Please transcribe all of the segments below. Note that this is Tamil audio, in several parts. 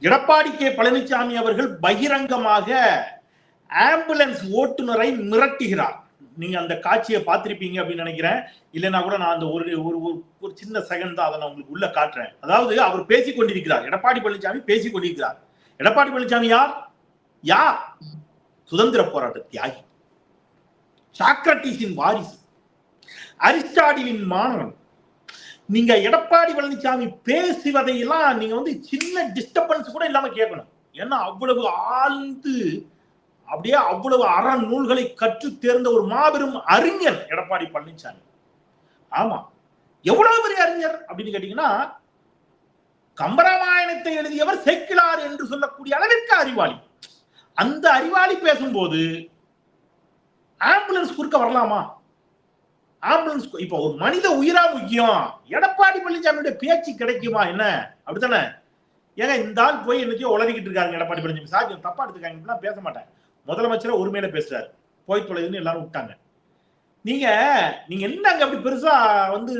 எடப்பாடி கே பழனிசாமி அவர்கள் பகிரங்கமாக ஆம்புலன்ஸ் ஓட்டுநரை மிரட்டுகிறார். நீங்க அந்த காட்சியை பார்த்திருப்பீங்க அப்படின்னு நினைக்கிறேன். இல்லைன்னா கூட நான் அந்த ஒரு ஒரு ஒரு- ஒரு சின்ன செகண்ட் தான் அதை நான் உங்களுக்கு உள்ள காட்டுறேன். அதாவது அவர் பேசிக் கொண்டிருக்கிறார். எடப்பாடி பழனிசாமி பேசிக் கொண்டிருக்கிறார். எடப்பாடி பழனிசாமி யார்? யார்? சுதந்திர போராட்ட தியாகி. சாக்ரட்டிஸின் வாரிசு. அரிஸ்டாடிலின் மாணவன். நீங்க எடப்பாடி பழனிசாமி பேசுவதையெல்லாம் நீங்க வந்து சின்ன டிஸ்டர்பன்ஸ் கூட இல்லாம கேட்கணும். ஏன்னா அவ்வளவு ஆழ்ந்து அப்படியே அவ்வளவு அற நூல்களை கற்று தேர்ந்த ஒரு மாபெரும் அறிஞர் எடப்பாடி பழனிசாமி. ஆமா. எவ்வளவு பெரிய அறிஞர் அப்படின்னு கேட்டீங்கன்னா கம்பராமாயணத்தை எழுதியவர் சேக்கிலார் என்று சொல்லக்கூடிய அளவிற்கு அறிவாளி. அந்த அறிவாளி பேசும்போது ஆம்புலன்ஸ் குறுக்க வரலாமா? ஆம்புலன்ஸ் இப்போ ஒரு மனித உயிரா முக்கியம். எடப்பாடி பழனிசாமியுடைய பேச்சு கிடைக்குமா? என்ன? அப்படித்தானே? ஏங்க இந்த ஆள் போய் என்னத்தையோ உளறிக்கிட்டு இருக்காங்க எடப்பாடி பழனிசாமி. சார் தப்பா எடுத்துக்காங்க பேச மாட்டேன். முதலமைச்சர் ஒருமையில பேசுறாரு. போய் தொலைதுன்னு எல்லாரும் விட்டாங்க. நீங்க நீங்க என்ன அங்க அப்படி பெருசா வந்து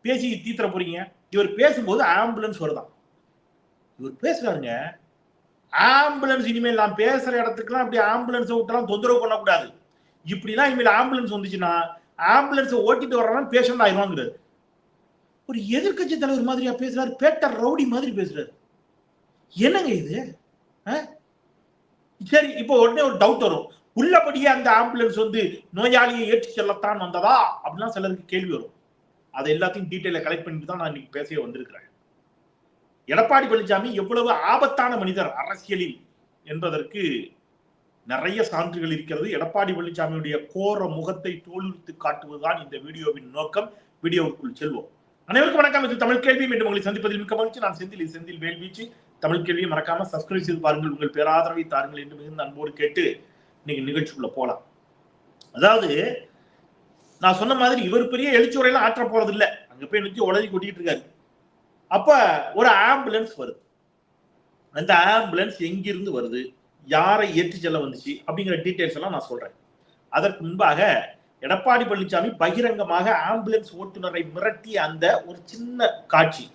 பேசி தீத்துற போறீங்க? இவர் பேசும்போது ஆம்புலன்ஸ் வருதான். இவர் பேசுறாருங்க. ஆம்புலன்ஸ் இனிமேல் நான் பேசுற இடத்துக்குலாம் அப்படி ஆம்புலன்ஸை விட்டுலாம் தொந்தரவு பண்ணக்கூடாது. இப்படிலாம் இனிமேல் ஆம்புலன்ஸ் வந்துச்சுன்னா ஆம்புலன்ஸை ஓட்டிட்டு வர்றவன் பேஷண்ட் ஆயிடுவாங்கிறது ஒரு எதிர்க்கட்சி தலைவர் மாதிரியா பேசுறாரு பேட்டர் ரவுடி மாதிரி பேசுறாரு. என்னங்க இது? ஆ? சரி இப்போ உடனே ஒரு டவுட் வரும். உள்ளபடியே அந்த ஆம்புலன்ஸ் வந்து நோயாளியை ஏற்றி செல்லத்தான் வந்ததா? அப்படின்னா சிலருக்கு கேள்வி வரும். அதை எல்லாத்தையும் டீட்டெயில கலெக்ட் பண்ணிட்டு தான் நான் இன்னைக்கு பேசவே வந்திருக்கிறேன். எடப்பாடி பழனிசாமி எவ்வளவு ஆபத்தான மனிதர் அரசியலில் என்பதற்கு நிறைய சான்றுகள் இருக்கிறது. எடப்பாடி பழனிசாமியுடைய கோர முகத்தை தோல்வித்து காட்டுவதுதான் இந்த வீடியோவின் நோக்கம். வீடியோவுக்குள் செல்வோம். அனைவருக்கும் வணக்கம். இது தமிழ் கேள்வி. மீண்டும் உங்களை சந்திப்பதில் மிக்க மகிழ்ச்சி. நான் செந்தில். செந்தில் வேல்வீச்சு. தமிழ் கேள்வியை மறக்காம சப்ஸ்கிரைப் செய்து பாருங்கள். உங்கள் பேராதரவை தாருங்கள் என்று மிகுந்த அன்போடு கேட்டு இன்னைக்கு நிகழ்ச்சிக்குள்ள போலாம். அதாவது நான் சொன்ன மாதிரி இவர் பெரிய எழுச்சுரையெல்லாம் ஆற்ற போறது இல்ல அங்க போய் நிறுத்தி உடனே கொட்டிட்டு இருக்காரு. அப்ப ஒரு ஆம்புலன்ஸ் வருது. அந்த ஆம்புலன்ஸ் எங்கிருந்து வருது? யாரை ஏற்றி செல்ல வந்துச்சு அப்படிங்கிற டீடைல்ஸ் எல்லாம் நான் சொல்றேன். அதற்கு முன்பாக எடப்பாடி பழனிசாமி பகிரங்கமாக ஆம்புலன்ஸ் ஓட்டுநரை மிரட்டிய அந்த ஒரு சின்ன காட்சி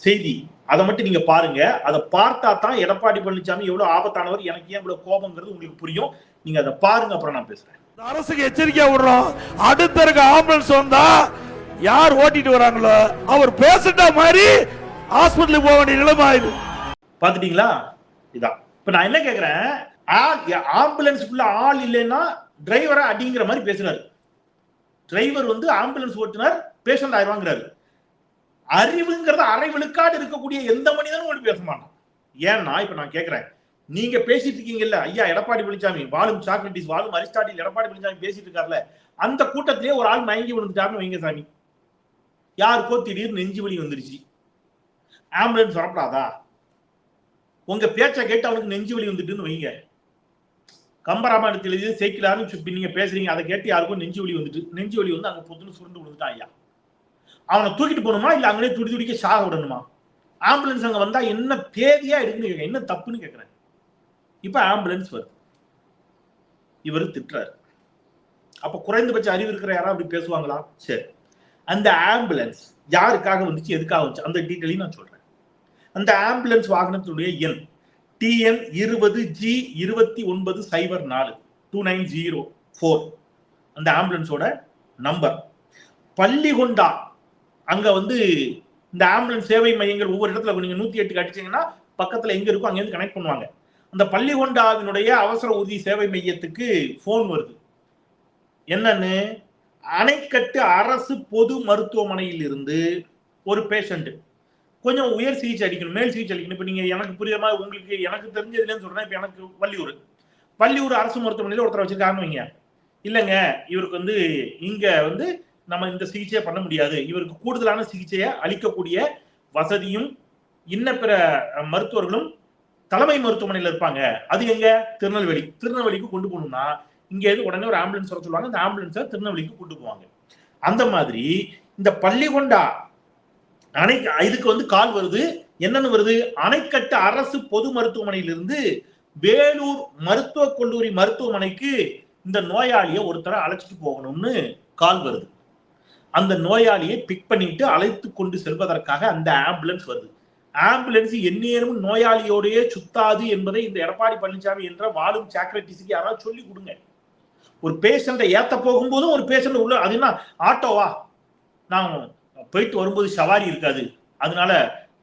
செய்தி அதை மட்டும் நீங்க பாருங்க. அதை பார்த்தா தான் எடப்பாடி பழனிசாமி எவ்வளவு ஆபத்தானவர் எனக்கு ஏன் இவ்வளவு கோபங்கிறது உங்களுக்கு புரியும். நீங்க அதை பாருங்க அப்புறம் நான் பேசுறேன். அரசுக்கு எச்சரிக்கையா விடுறோம். அடுத்த இருக்க ஆம்புலன்ஸ் வந்தா யார் ஓட்டிட்டு வராங்களோ அவர் பேசிட்ட மாதிரி ஹாஸ்பிட்டலுக்கு போக வேண்டிய நிலைமை ஆயிடுது. பாத்துட்டீங்களா இதான். இப்ப நான் என்ன கேக்குறேன்? ஆள் ஆம்புலன்ஸ்க்குள்ள ஆள் இல்லைன்னா டிரைவரா அடிங்கிற மாதிரி பேசுறாரு. டிரைவர் வந்து ஆம்புலன்ஸ் ஓட்டுனர் பேஷண்ட் ஆயிடுவாங்கிறாரு. அறிவுங்கிறத அரை விழுக்காடு இருக்கக்கூடிய எந்த மனிதனும் ஒன்று பேச மாட்டான். ஏன்னா இப்ப நான் கேக்குறேன். நீங்க பேசிட்டு இருக்கீங்கல்ல ஐயா எடப்பாடி பழனிசாமி வாழும் சாக்ரட்டிஸ் வாழும் அரிஸ்டாட்டில் எடப்பாடி பழனிசாமி பேசிட்டு இருக்காருல்ல அந்த கூட்டத்திலேயே ஒரு ஆள் மயங்கி விழுந்துட்டாருன்னு வைங்க சாமி. யாருக்கோ திடீர்னு நெஞ்சு வலி வந்துருச்சு. ஆம்புலன்ஸ் வரப்படாதா? உங்க பேச்சை கேட்டு அவனுக்கு நெஞ்சு வலி வந்துட்டுன்னு வைங்க. கம்பராமாயணத்தில் எழுதி சேர்க்கலான்னு நீங்க பேசுறீங்க அதை கேட்டு யாருக்கும் நெஞ்சு வலி வந்துட்டு நெஞ்சு வலி வந்து அங்க பொத்துன்னு சுருண்டு விழுந்துட்டான் ஐயா. அவனை தூக்கிட்டு போகணுமா? இல்ல அங்கேயே துடி துடிக்க சாக விடணுமா? ஆம்புலன்ஸ் அங்க வந்தா என்ன தேதியா இருக்குன்னு கேட்க என்ன தப்புன்னு கேட்கிறேன் இப்ப ஆம்புலன்ஸ் வருது. இவர் திட்டுறாரு. அப்ப குறைந்தபட்ச அறிவு இருக்கிற யாராவது அப்படி பேசுவாங்களா? சரி. அந்த ஆம்புலன்ஸ் யாருக்காக வந்துச்சு எதுக்காக வந்துச்சு? அந்த டீட்டெயிலையும் நான் சொல்றேன். அந்த ஆம்புலன்ஸ் வாகனத்தினுடைய எண். டிஎன் இருபது ஜி இருபத்தி ஒன்பது சைபர் நாலு டூ நைன் ஜீரோ ஃபோர் அந்த ஆம்புலன்ஸோட நம்பர் பள்ளிகொண்டா அங்க வந்து இந்த ஆம்புலன்ஸ் சேவை மையங்கள் ஒவ்வொரு இடத்துல நீங்க நூத்தி எட்டுக்கு அடிச்சீங்கன்னா பக்கத்துல எங்க இருக்கோ அங்கேருந்து கனெக்ட் பண்ணுவாங்க. அந்த பள்ளிகொண்டாவினுடைய அவசர உதவி சேவை மையத்துக்கு ஃபோன் வருது. என்னன்னு? அணைக்கட்டு அரசு பொது மருத்துவமனையில் இருந்து ஒரு பேஷண்ட் கொஞ்சம் உயர் சிகிச்சை அளிக்கணும் மேல் சிகிச்சை அளிக்கணும் இப்போ நீங்கள் எனக்கு புரியுற மாதிரி உங்களுக்கு எனக்கு தெரிஞ்சதுலன்னு சொல்கிறேன் இப்போ எனக்கு வள்ளியூர். வள்ளியூர் அரசு மருத்துவமனையில் ஒருத்தர் வச்சிருக்காருன்னு வைங்க. இல்லைங்க இவருக்கு வந்து இங்கே வந்து நம்ம இந்த சிகிச்சையை பண்ண முடியாது. இவருக்கு கூடுதலான சிகிச்சையை அளிக்கக்கூடிய வசதியும் இன்ன பிற மருத்துவர்களும் தலைமை மருத்துவமனையில் இருப்பாங்க. அது எங்க? திருநெல்வேலி. திருநெல்வேலிக்கு கொண்டு போகணும்னா இங்க இருந்து உடனே ஒரு ஆம்புலன்ஸ் வர சொல்லுவாங்க. அந்த ஆம்புலன்ஸை திருநெல்வேலிக்கு கொண்டு போவாங்க. அந்த மாதிரி இந்த பள்ளிகொண்டா அணை இதுக்கு வந்து கால் வருது. என்னன்னு வருது? அணைக்கட்டு அரசு பொது மருத்துவமனையிலிருந்து வேலூர் மருத்துவக் கல்லூரி மருத்துவமனைக்கு இந்த நோயாளியை ஒருத்தரை அழைச்சிட்டு போகணும்னு கால் வருது. அந்த நோயாளியை பிக் பண்ணிட்டு அழைத்து கொண்டு செல்வதற்காக அந்த ஆம்புலன்ஸ் வருது. ஆம்புலன்ஸ் எந்நேரமும் நோயாளியோடையே சுத்தாது என்பதை இந்த எடப்பாடி பழனிசாமி என்ற வாழும் சாக்ரட்டிஸுக்கு யாராவது சொல்லி கொடுங்க. ஒரு பேஷண்ட்டை ஏத்த போகும்போதும் ஒரு பேஷண்ட் உள்ள அது என்ன? ஆட்டோவா? நான் போயிட்டு வரும்போது சவாரி இருக்காது. அதனால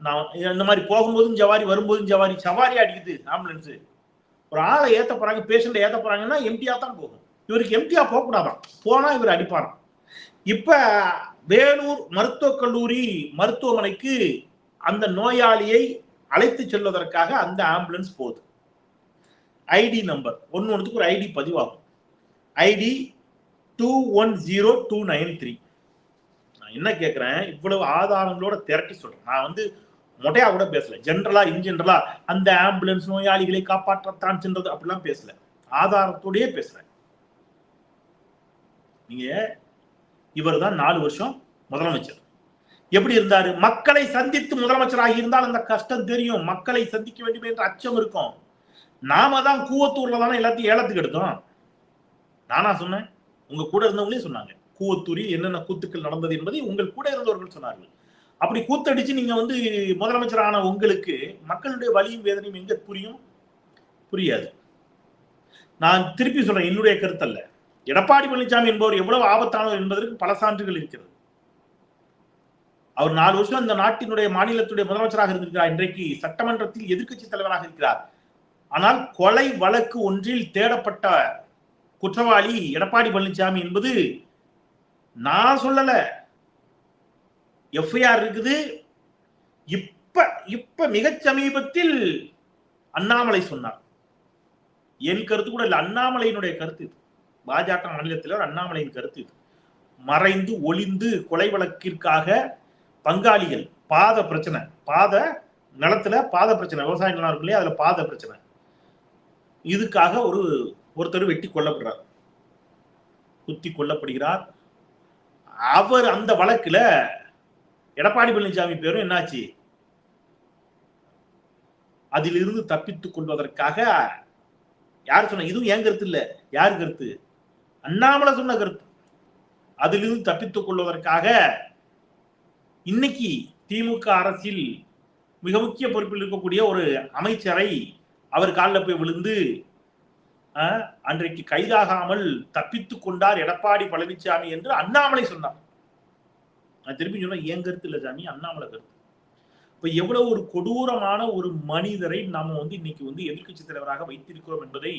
நான் இந்த மாதிரி போகும்போதும் ஜவாரி வரும்போதும் ஜவாரி சவாரி அடிக்குது ஆம்புலன்ஸு ஒரு ஆளை ஏற்ற போறாங்க பேஷண்ட்டை ஏற்ற போறாங்கன்னா எம்டியா தான் போகும். இவருக்கு எம்டியா போகக்கூடாதான். போனால் இவர் அடிப்பாராம். இப்போ வேலூர் மருத்துவக் கல்லூரி மருத்துவமனைக்கு அந்த நோயாளியை அழைத்து செல்வதற்காக அந்த ஆம்புலன்ஸ் போகுது. ஐடி நம்பர் ஒன்று ஒன்றுக்கு ஒரு ஐடி பதிவாகும். ID two one zero two nine three நான் என்ன கேட்குறேன் இவ்வளவு ஆதாரங்களோட திரட்டி சொல்றேன். நான் வந்து மொட்டையா கூட பேசல. ஜென்ரலா இன்ஜென்ரலா அந்த ஆம்புலன்ஸ் நோயாளிகளை காப்பாற்றத்தான் சென்றது அப்படிலாம் பேசல. ஆதாரத்தோடயே பேசுறேன். நீங்க இவர் தான் நாலு வருஷம் முதலமைச்சர். எப்படி இருந்தாரு? மக்களை சந்தித்து முதலமைச்சராக இருந்தால் அந்த கஷ்டம் தெரியும். மக்களை சந்திக்க வேண்டும் என்ற அச்சம் இருக்கும். நாம தான் கூவத்தூர்ல தானே எல்லாத்தையும் ஏலத்துக்கு எடுத்தோம். நானா சொன்னேன். உங்க கூட இருந்தவங்களே சொன்னாங்க. கூவத்தூரில் என்னென்ன கூத்துக்கள் நடந்தது என்பதை உங்கள் கூட இருந்தவர்கள் சொன்னார்கள். அப்படி கூத்தடிச்சு நீங்க வந்து முதலமைச்சரான உங்களுக்கு மக்களுடைய வலியும் வேதனையும் எங்க புரியும்? புரியாது. நான் திருப்பி சொல்றேன் என்னுடைய கருத்தல்ல. எடப்பாடி பழனிசாமி என்பவர் எவ்வளவு ஆபத்தானவர் என்பதற்கு பல சான்றுகள் இருக்கிறது. அவர் நாலு வருஷம் இந்த நாட்டினுடைய மாநிலத்துடைய முதலமைச்சராக இருந்திருக்கிறார். இன்றைக்கு சட்டமன்றத்தில் எதிர்கட்சி தலைவராக இருக்கிறார். ஆனால் கொலை வழக்கு ஒன்றில் தேடப்பட்ட குற்றவாளி எடப்பாடி பழனிசாமி என்பது நான் சொல்லல. எஃப்ஐஆர் இருக்குது. இப்ப இப்ப மிக சமீபத்தில் அண்ணாமலை சொன்னார். என் கருத்து கூட இல்லை. அண்ணாமலையினுடைய கருத்து இது. பாஜக மாநிலத்தில் அண்ணாமலையின் கருத்து இது. மறைந்து ஒளிந்து கொலை வழக்கிற்காக பங்காளிகள் பாத பிரச்சனை. பாத நிலத்துல பாத பிரச்சனை. விவசாய நிலம் இருக்கு இல்லையா அதுல பாத பிரச்சனை. இதுக்காக ஒரு ஒருத்தர் வெட்டி கொல்லப்படுறார். குத்தி கொல்லப்படுகிறார். அவர் அந்த வழக்குல எடப்பாடி பழனிசாமி பேரும் என்னாச்சு? அதிலிருந்து தப்பித்துக் கொள்வதற்காக யார் சொன்ன இதுவும் என் கருத்து இல்ல? யார் கருத்து? அண்ணாமலை சொன்ன கருத்து. அதிலிருந்து தப்பித்துக் கொள்வதற்காக இன்னைக்கு திமுக அரசில் மிக முக்கிய பொறுப்பில் இருக்கக்கூடிய ஒரு அமைச்சரை அவர் காலில் போய் விழுந்து அன்றைக்கு கைதாகாமல் தப்பித்து கொண்டார் எடப்பாடி பழனிசாமி என்று அண்ணாமலை சொன்னார். நான் திருப்பி சொன்ன என் கருத்து இல்லை சாமி? அண்ணாமலை கருத்து. இப்ப எவ்வளவு ஒரு கொடூரமான ஒரு மனிதரை நாம வந்து இன்னைக்கு வந்து எதிர்க்கட்சி தலைவராக வைத்திருக்கிறோம் என்பதை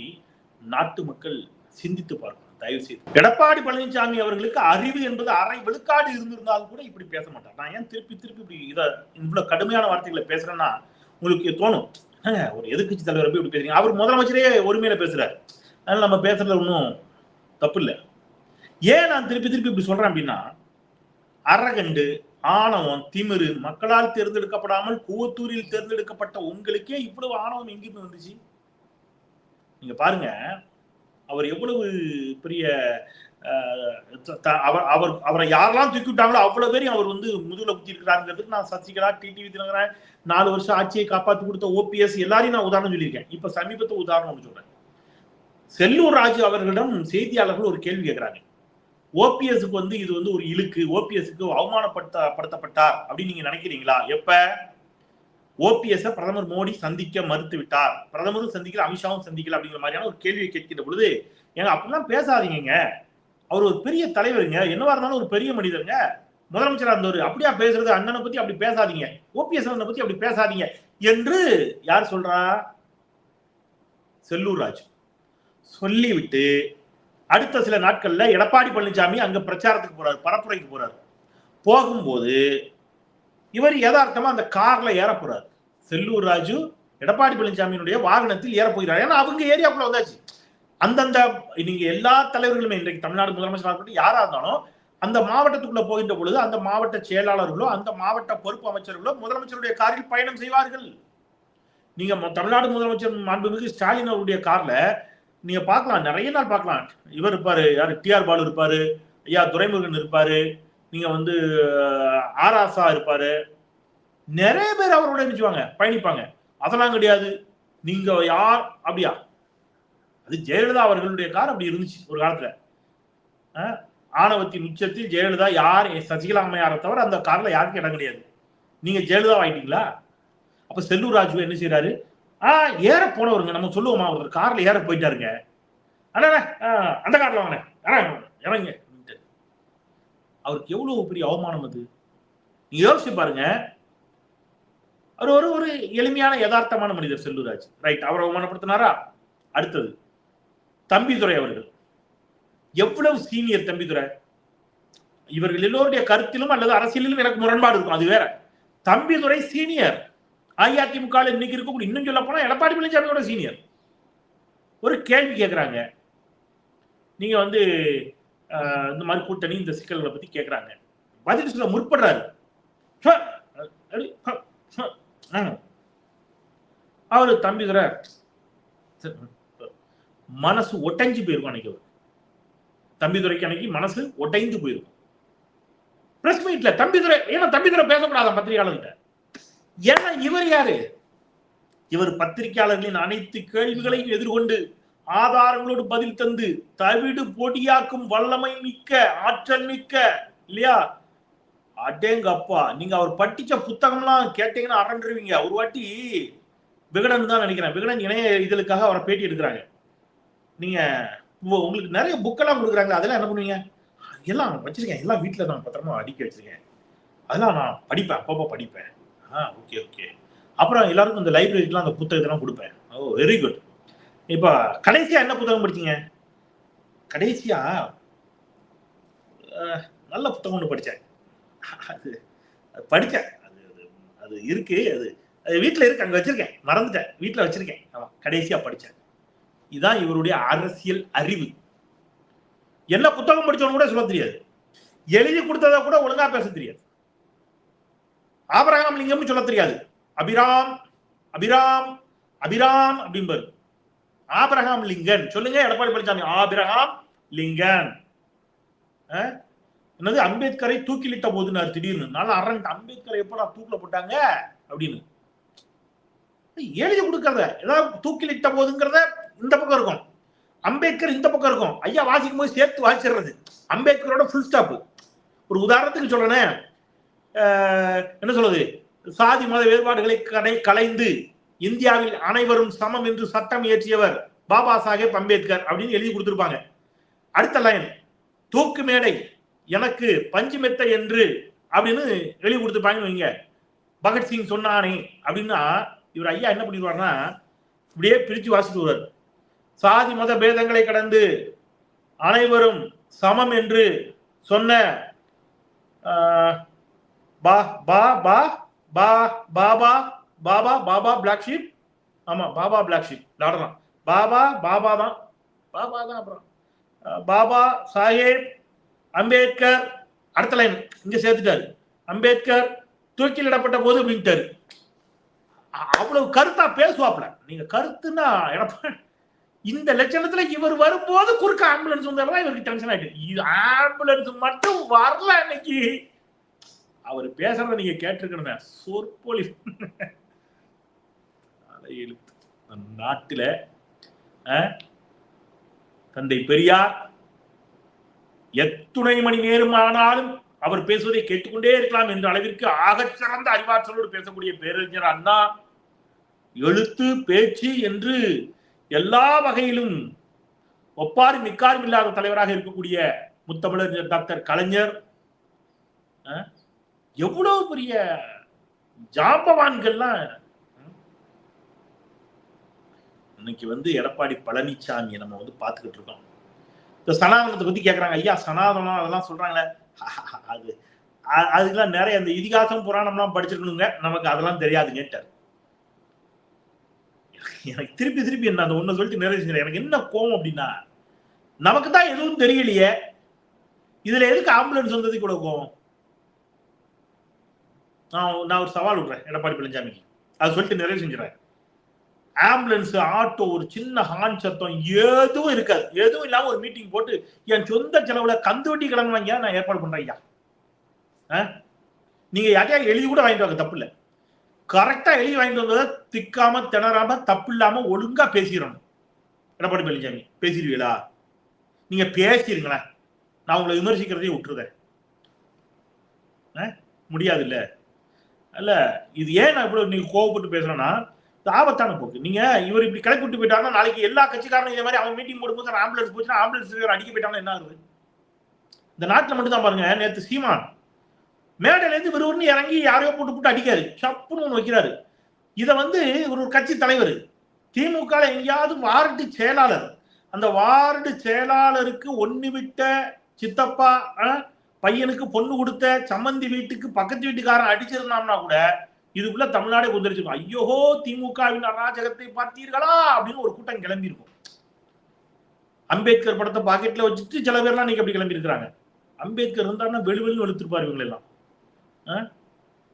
நாட்டு மக்கள் சிந்தித்து பார்க்கணும். தயவு செய்து எடப்பாடி பழனிசாமி அவர்களுக்கு அறிவு என்பது அரை விழுக்காடு இருந்திருந்தாலும் கூட இப்படி பேச மாட்டார். நான் ஏன் திருப்பி திருப்பி இப்படி இதை இவ்வளவு கடுமையான வார்த்தைகளை பேசுறேன்னா உங்களுக்கு தோணும். ஒரு எதிர்கட்சி தலைவர் போய் இப்படி பேசுறீங்க? அவர் முதலமைச்சரே ஒருமையில பேசுறாரு. அதனால நம்ம பேசுறது ஒன்றும் தப்பு இல்லை. ஏன் நான் திருப்பி திருப்பி இப்படி சொல்றேன் அப்படின்னா அரகண்டு ஆணவம் திமிரு மக்களால் தேர்ந்தெடுக்கப்படாமல் கூவத்தூரில் தேர்ந்தெடுக்கப்பட்ட உங்களுக்கே இவ்வளவு ஆணவம் எங்கிருந்து வந்துச்சு? நீங்க பாருங்க அவர் எவ்வளவு பெரிய அவர் அவர் அவரை யாரெல்லாம் தூக்கி விட்டாங்களோ அவ்வளவு பேரையும் அவர் வந்து முதுகுல குத்தி இருக்கிறாருங்கிறதுக்கு நான் சசிகலா டிடிவி தினகரன் நாலு வருஷம் ஆட்சியை காப்பாத்தி கொடுத்த ஓபிஎஸ் எல்லாரையும் நான் உதாரணம் சொல்லியிருக்கேன். இப்ப சமீபத்து உதாரணம் ஒன்று சொல்றேன். செல்லூர் ராஜு அவர்களிடம் செய்தியாளர்கள் ஒரு கேள்வி கேட்கிறாங்க. ஓபிஎஸ்க்கு வந்து இது வந்து ஒரு இழுக்கு ஓபிஎஸ்க்கு அவமானப்படுத்த படுத்தப்பட்டார் அப்படின்னு நீங்க நினைக்கிறீங்களா? எப்ப? ஓபிஎஸ் பிரதமர் மோடி சந்திக்க மறுத்து விட்டார். பிரதமரும் சந்திக்கல அமித்ஷாவும் சந்திக்கல அப்படிங்கிற மாதிரியான ஒரு கேள்வியை கேட்கின்ற பொழுது ஏங்க அப்படிலாம் பேசாதீங்க அவர் ஒரு பெரிய தலைவருங்க. என்னவா இருந்தாலும் ஒரு பெரிய மனிதருங்க. முதலமைச்சரா இருந்தவர். அப்படியா பேசுறது? அண்ணனை பத்தி அப்படி பேசாதீங்க. ஓபிஎஸ் அண்ணனை பத்தி அப்படி பேசாதீங்க என்று யார் சொல்றா? செல்லூர் ராஜு. சொல்லிவிட்டு அடுத்த சில நாட்கள்ல எடப்பாடி பழனிசாமி அங்க பிரச்சாரத்துக்கு போறாரு பரப்புரைக்கு போறாரு. போகும்போது இவர் யதார்த்தமா அந்த கார்ல ஏற போறாரு. செல்லூர் ராஜு எடப்பாடி பழனிசாமியினுடைய வாகனத்தில் ஏற போகிறார். ஏன்னா அவங்க ஏரியாக்குள்ள வந்தாச்சு. அந்தந்த நீங்க எல்லா தலைவர்களுமே இன்றைக்கு தமிழ்நாடு முதலமைச்சராக இருக்கட்டும் யாரா இருந்தாலும் அந்த மாவட்டத்துக்குள்ள போகின்ற பொழுது அந்த மாவட்ட செயலாளர்களோ அந்த மாவட்ட பொறுப்பு அமைச்சர்களோ முதலமைச்சருடைய காரில் பயணம் செய்வார்கள். நீங்க தமிழ்நாடு முதலமைச்சர் மாண்புமிகு ஸ்டாலின் அவருடைய கார்ல நீங்க பார்க்கலாம் நிறைய நாள் பார்க்கலாம். இவர் இருப்பாரு யாரு டிஆர் பாலு இருப்பாரு ஐயா துரைமுருகன் இருப்பாரு நீங்க வந்து அஹ், ஆராசா இருப்பாரு. நிறைய பேர் அவரோட நினைச்சுவாங்க பயணிப்பாங்க. அதெல்லாம் கிடையாது. நீங்க யார் அப்படியா? அது ஜெயலலிதா அவர்களுடைய கார் அப்படி இருந்துச்சு ஒரு காலத்துல. ஆணவத்தின் உச்சத்தில் ஜெயலலிதா யார்? சசிகலா அம்மையாரை தவிர அந்த கார்ல யாருக்கும் இடம் கிடையாது. நீங்க ஜெயலலிதா ஆயிட்டீங்களா? அப்ப செல்லூர் ராஜு என்ன செய்யறாரு ஆ ஏற போனவருங்க. நம்ம சொல்லுவோமா அவர் கார்ல ஏற போயிட்டாருங்க. அண்ணா ஆ, அந்த கார்ல வாங்க. இறங்க அவருக்கு எவ்வளவு பெரிய அவமானம் அது? நீங்க யோசிச்சு பாருங்க. அவர் ஒரு ஒரு எளிமையான யதார்த்தமான மனிதர் செல்லூராஜ் ரைட் அவர் அவமானப்படுத்தினாரா? அடுத்தது. தம்பிதுரை அவர்கள். எவ்வளவு சீனியர் தம்பிதுரை? இவர்கள் எல்லோருடைய கருத்திலும் அல்லது அரசியலிலும் எனக்கு முரண்பாடு இருக்கும். அது வேற. தம்பிதுரை சீனியர். அஇஅதிமுக இன்னைக்கு இருக்கக்கூடிய இன்னும் சொல்ல போனா எடப்பாடி பழனிசாமியோட சீனியர். ஒரு கேள்வி கேட்குறாங்க நீங்க வந்து இந்த மாதிரி கூட்டணி இந்த சிக்கல்களை பத்தி கேட்குறாங்க பதில் சொல்ல முற்படுறாரு. ஹ, ஆ. அவரு தம்பிதுரை. மனசு ஒட்டஞ்சு போயிருக்கும் அன்னைக்கு தம்பிதுரைக்கு அன்னைக்கு மனசு ஒட்டைந்து போயிருக்கும். பிரஸ் மீட்ல தம்பிதுரை ஏன்னா தம்பிதுரை பேசக்கூடாத பத்திரிகையாளர்கிட்ட. ஏன்னா இவர் யாரு? இவர் பத்திரிகையாளர்களின் அனைத்து கேள்விகளையும் எதிர்கொண்டு ஆதாரங்களோடு பதில் தந்து தவிடு பொடியாக்கும் வல்லமை மிக்க ஆற்றல் மிக்க இல்லையா? அடேங்கப்பா நீங்க அவர் படிச்ச புத்தகம்லாம் கேட்டீங்கன்னா அரண்டுருவீங்க. ஒரு வாட்டி விகடன் தான் நினைக்கிறேன். விகடன் இணைய இதழுக்காக அவரை பேட்டி எடுக்கிறாங்க. நீங்க உங்களுக்கு நிறைய புக்கெல்லாம் கொடுக்குறாங்க அதெல்லாம் என்ன பண்ணுவீங்க? எல்லாம் வச்சிருக்கேன் எல்லாம் வீட்டில் நான் பத்திரமா அடிக்க வச்சிருக்கேன். அதெல்லாம் நான் படிப்பேன் அப்பப்போ படிப்பேன். ஆ ஓகே ஓகே அப்புறம் எல்லாருக்கும் இந்த லைப்ரரிக்கெலாம் அந்த புத்தகத்தெல்லாம் கொடுப்பேன். ஓ வெரி குட் இப்போ கடைசியா என்ன புத்தகம் படிச்சீங்க? கடைசியா நல்ல புத்தகம் ஒன்று படித்தேன் அது அது படித்தேன் அது அது- அது இருக்கு அது அது வீட்டில் இருக்கு அங்கே வச்சிருக்கேன். மறந்துட்டேன். வீட்டில் வச்சிருக்கேன். ஆமாம் கடைசியாக படித்தேன் இதுதான் இவருடைய அரசியல் அறிவு. என்ன புத்தகம் படிச்சவனு கூட சொல்ல தெரியாது. எழுதி கொடுத்ததை கூட ஒழுங்கா பேச தெரியாது. ஆபரகாம் லிங்கம் சொல்ல தெரியாது. அபிராம் அபிராம் அபிராம் அப்படிம்பாரு. Abraham Lincoln. சொல்லுங்க எடப்பாடி பழனிசாமி. Abraham Lincoln. என்னது அம்பேத்கரை தூக்கிலிட்ட போதுனாரு திடீர்னு. நல்லா அரண்ட் அம்பேத்கரை எப்படா தூக்கில போட்டாங்க? அப்படின்னு. எழுதி கொடுக்கறத ஏதாவது தூக்கிலிட்ட போதுங்கிறத இந்த பக்கம் இருக்கும். அம்பேத்கர் இந்த பக்கம் இருக்கும். ஐயா வாசிக்கும் போது சேர்த்து வாசிடுறது அம்பேத்கரோட ஃபுல் ஸ்டாப் ஒரு உதாரணத்துக்கு சொல்றேனே என்ன சொல்றது? சாதி மத வேறுபாடுகளை கடை கலைந்து இந்தியாவில் அனைவரும் சமம் என்று சட்டம் இயற்றியவர் பாபா சாஹேப் அம்பேத்கர் அப்படின்னு எழுதி கொடுத்துருப்பாங்க. அடுத்த லைன் தூக்கு மேடை எனக்கு பஞ்சு மெத்தை என்று அப்படின்னு எழுதி கொடுத்துருப்பாங்கன்னு வைங்க. பகத்சிங் சொன்னானே அப்படின்னா இவர் ஐயா என்ன பண்ணிடுவார்னா இப்படியே பிரித்து வாசிட்டு வருவார் சாதி மத பேதங்களை கடந்து அனைவரும் சமம் என்று சொன்ன baa baa baa baa baa baa baa baa baa baa black sheep ஆமா பாபா பிளாக் ஷீப் தான் பாபா பாபா தான். பாபா தான் அப்புறம். பாபா சாஹேப் அம்பேத்கர் அடுத்த லைன் இங்க சேர்த்துட்டாரு. அம்பேத்கர் தூக்கிலிடப்பட்ட போது அப்படின்ட்டாரு அவ்வளவு கருத்தா பேசுவாப்ல நீங்க கருத்துன்னா எடப்பாடி இந்த லட்சணத்துல இவர் வரும்போது குறுக்க ஆம்புலன்ஸ் வந்தாலும் இவருக்கு டென்ஷன் ஆயிட்டு. இது ஆம்புலன்ஸ் மட்டும் வரல இன்னைக்கு அவர் பேசுறத நீங்க கேட்டிருக்கணுமே. சொற்பொழி எழுத்து தந்தை பெரியார் எத்துணை மணி நேரம் ஆனாலும் அவர் பேசுவதை கேட்டுக்கொண்டே இருக்கலாம் என்ற அளவிற்கு ஆகச்சிறந்த அறிவாற்றலோடு பேசக்கூடிய பேரறிஞர் அண்ணா எழுத்து பேச்சு என்று எல்லா வகையிலும் ஒப்பாரும் மிக்காரும் இல்லாத தலைவராக இருக்கக்கூடிய முத்தமிழர் டாக்டர் கலைஞர் எவ்வளவு பெரிய ஜாம்பவான்கள்லாம் இன்னைக்கு வந்து எடப்பாடி பழனிசாமியை நம்ம வந்து பார்த்துக்கிட்டு இருக்கோம். இந்த சனாதனத்தை பத்தி கேட்குறாங்க ஐயா சனாதனம் அதெல்லாம் சொல்றாங்களே. அது அதுக்கெல்லாம் நிறைய அந்த இதிகாசம் புராணம்லாம் படிச்சிருக்கணுங்க. நமக்கு அதெல்லாம் தெரியாதுங்கட்டார் எனக்கு திருப்பி திருப்பி என்ன அந்த ஒன்று சொல்லிட்டு நிறைய செஞ்சேன் எனக்கு என்ன கோவம் அப்படின்னா நமக்கு தான் எதுவும் தெரியலையே. இதுல எதுக்கு ஆம்புலன்ஸ் வந்தது கூட கோவம்? நான் நான் ஒரு சவால் விடுறேன் எடப்பாடி பழனிசாமிக்கு. அது சொல்லிட்டு நிறைய செஞ்சுறேன் ஆம்புலன்ஸ் ஆட்டோ ஒரு சின்ன ஹார்ன் சத்தம் எதுவும் இருக்காது. எதுவும் இல்லாம ஒரு மீட்டிங் போட்டு என் சொந்த செலவுல கந்து வட்டி கடன் வாங்கியா நான் ஏற்பாடு பண்றேன் ஐயா. ஆ? நீங்க யாரையா எழுதி கூட வாங்கிட்டு வாங்க தப்பு இல்லை. கரெக்டா எழுதி வாங்கிட்டு வந்ததை திக்காம திணறாம தப்பு இல்லாம ஒழுங்கா பேசிடணும். எடப்பாடி பழனிசாமி பேசிடுவீங்களா? நீங்க பேசிருங்களேன் நான் உங்களை விமர்சிக்கிறதையும் விட்டுருதேன். முடியாது இல்ல இல்ல இது ஏன் நான் இவ்வளவு நீங்க கோவப்பட்டு பேசுறேன்னா ஆபத்தான போக்கு. நீங்க இவர் இப்படி கிளப்பி விட்டு போயிட்டாருன்னா நாளைக்கு எல்லா கட்சிக்காரனும் இதே மாதிரி அவன் மீட்டிங் போடும்போது ஆம்புலன்ஸ் போச்சுன்னா ஆம்புலன்ஸ் அடிக்க போயிட்டாங்கன்னா என்ன ஆகுது? இந்த நாட்டில் மட்டும் தான் பாருங்க நேற்று சீமான் மேடையில இருந்து விறுவிறுன்னு இறங்கி யாரையோ போட்டு போட்டு அடிக்காரு. சப்புன்னு ஒண்ணு வைக்கிறாரு. இத வந்து ஒரு கட்சி தலைவர். திமுக எங்கேயாவது வார்டு செயலாளர். அந்த வார்டு செயலாளருக்கு ஒன்று விட்ட சித்தப்பா பையனுக்கு பொண்ணு கொடுத்த சம்மந்தி வீட்டுக்கு பக்கத்து வீட்டுக்காரன் அடிச்சிருந்தான்னா கூட இதுக்குள்ள தமிழ்நாடே கொந்தளிச்சிருக்கும் ஐயோஹோ திமுகவின் அராஜகத்தை பார்த்தீர்களா? அப்படின்னு ஒரு கூட்டம் கிளம்பியிருக்கும். அம்பேத்கர் படத்தை பாக்கெட்ல வச்சுட்டு சில பேர்லாம் இன்னைக்கு அப்படி கிளம்பி இருக்கிறாங்க அம்பேத்கர் இருந்தாருன்னா வெளு வெளுன்னு வெளுத்திருப்பாரு இவங்க எல்லாம்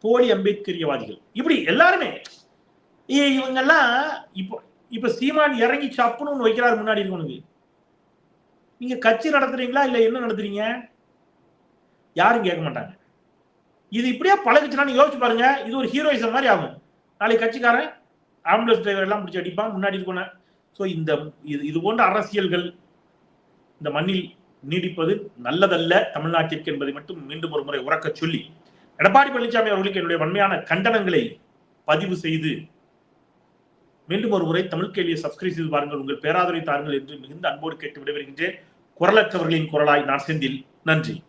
போலி அம்பேத்கரியவாதிகள். இப்படி எல்லாருமே. இவங்கெல்லாம் இப்போ இப்ப சீமான் இறங்கி சப்புன்னு வைக்கிறாரு முன்னாடி இருக்கணுங்க நீங்க கட்சி நடத்துறீங்களா இல்ல என்ன நடத்துறீங்க? யாரும் கேட்க மாட்டாங்க. இது இப்படியே பழகுச்சுன்னா யோசிச்சு பாருங்க. இது ஒரு ஹீரோயிசம் மாதிரி ஆகும். நாளைக்கு கட்சிக்காரன் ஆம்புலன்ஸ் டிரைவர் எல்லாம் பிடிச்சி அடிப்பான் முன்னாடி இருக்கணும் ஸோ இந்த இது இது போன்ற அரசியல்கள் இந்த மண்ணில் நீடிப்பது நல்லதல்ல. தமிழ்நாட்டிற்கு என்பதை மட்டும் மீண்டும் ஒரு முறை உறக்கச் சொல்லி எடப்பாடி பழனிசாமி அவர்களுக்கு என்னுடைய வன்மையான கண்டனங்களை பதிவு செய்து மீண்டும் ஒரு முறை தமிழ் கேள்வியை சப்ஸ்கிரைப் செய்து பாருங்கள். உங்கள் பேராதரவை தாருங்கள் என்று மிகுந்த அன்போடு கேட்டு விடைபெறுகின்றேன். குரலற்றவர்களின் குரலாய் நான் செந்தில். நன்றி.